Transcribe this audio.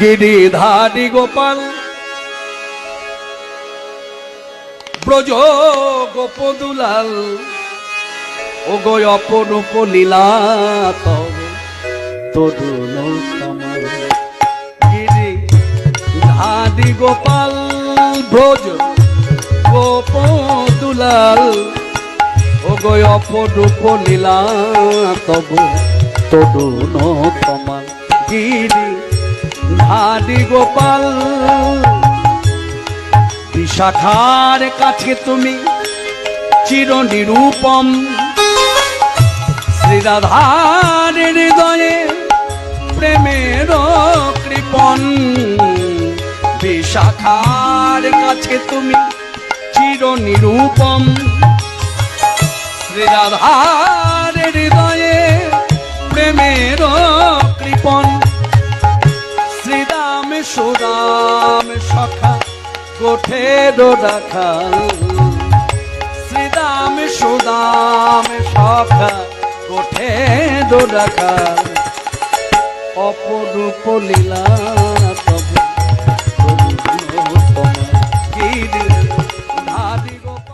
গিরিধারী গোপাল। ব্রজ গোপদুলাল ও গো অপরূপ লীলা তব কমল গিরি ধারী গোপাল, ব্রজ গোপদুলাল ও গো অপরূপ লীলা তব তরুণ কমল গিরি ধারী গোপাল, বিশাখার কাছে তুমি চির নিরূপম শ্রীরাধার হৃদয়ে প্রেমের কৃপন বিশাখার কাছে তুমি চির নিরূপম শ্রীরাধার হৃদয়ে প্রেমের সুরাম সখা গোঠের রাখাল শ্রীরাম সুদাম সখা গোঠের রাখাল অপরূপ লীলা